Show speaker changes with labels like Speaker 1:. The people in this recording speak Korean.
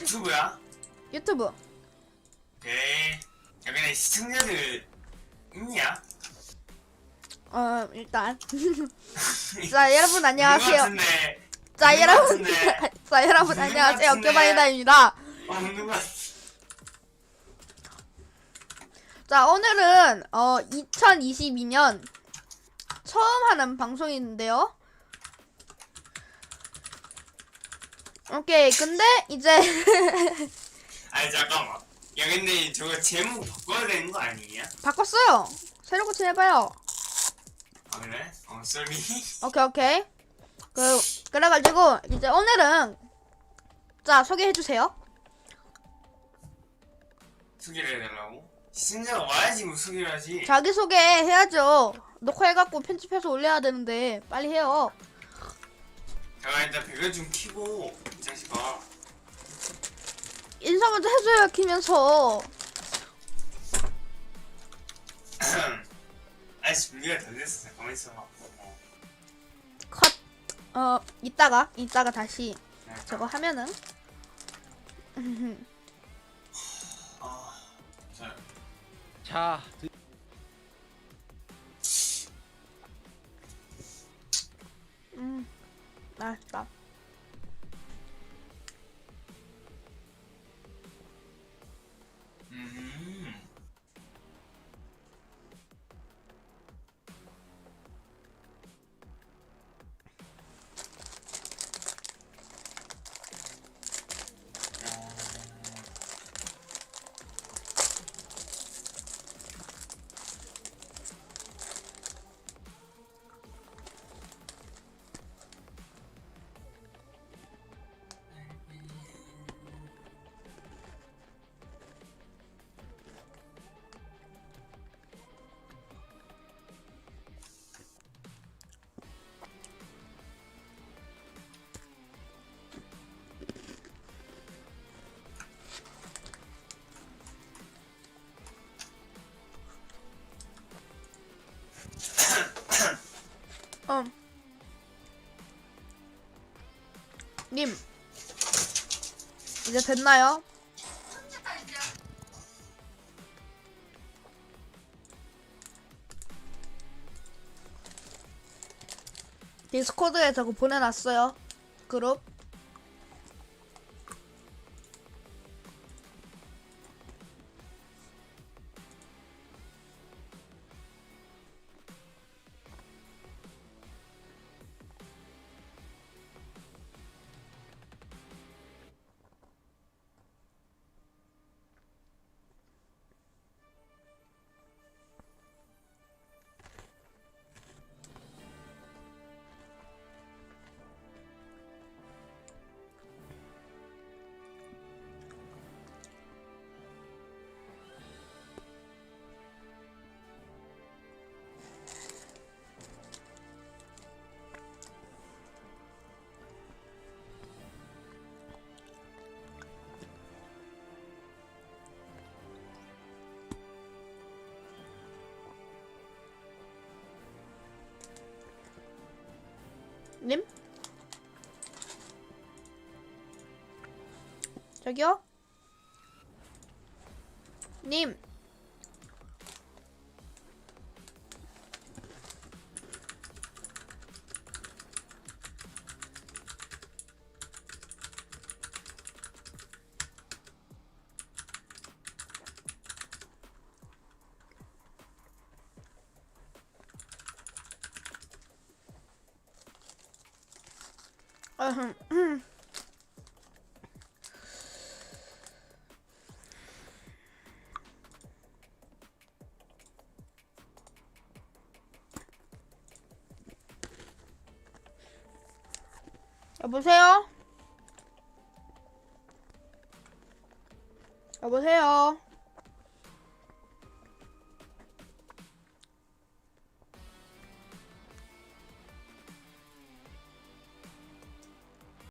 Speaker 1: 유튜브야?
Speaker 2: 유튜브.
Speaker 1: 오케이. 야, 근데 시청자들 있냐?
Speaker 2: 어 일단 자 여러분 안녕하세요.
Speaker 1: 같은데.
Speaker 2: 자
Speaker 1: 있는 것
Speaker 2: 여러분
Speaker 1: 같은데.
Speaker 2: 자 여러분
Speaker 1: 있는 것
Speaker 2: 안녕하세요.
Speaker 1: 같은데.
Speaker 2: 어깨바이다입니다.
Speaker 1: 어, 없는 것 같
Speaker 2: 자 오늘은 어 2022년 처음 하는 방송인데요. 오케이 근데 이제
Speaker 1: 아니, 잠깐만. 야, 근데 저거 제목 바꿔야 되는 거 아니냐?
Speaker 2: 바꿨어요. 새로 고침해봐요.
Speaker 1: 아, 그래? 어, 쏘리.
Speaker 2: 오케이 오케이. 그 그래가지고 이제 오늘은 자 소개해 주세요.
Speaker 1: 소개를 해달라고? 시청자가 와야지 뭐 소개를 하지.
Speaker 2: 자기 소개 해야죠. 녹화해갖고 편집해서 올려야 되는데 빨리 해요.
Speaker 1: 잠깐 일단 배가 좀 키고, 이 자식아.
Speaker 2: 인사 먼저 해줘요 키면서.
Speaker 1: 아이씨, 분리가 다 됐어. 잠깐만 있어봐. 어,
Speaker 2: 컷. 어 이따가 이따가 다시
Speaker 1: 어.
Speaker 2: 저거 하면은
Speaker 1: 아, 자,
Speaker 3: 자,
Speaker 2: 음 이제 됐나요? 디스코드에 저거 보내놨어요. 그룹. 님? 저기요? 님. 여보세요? 여보세요?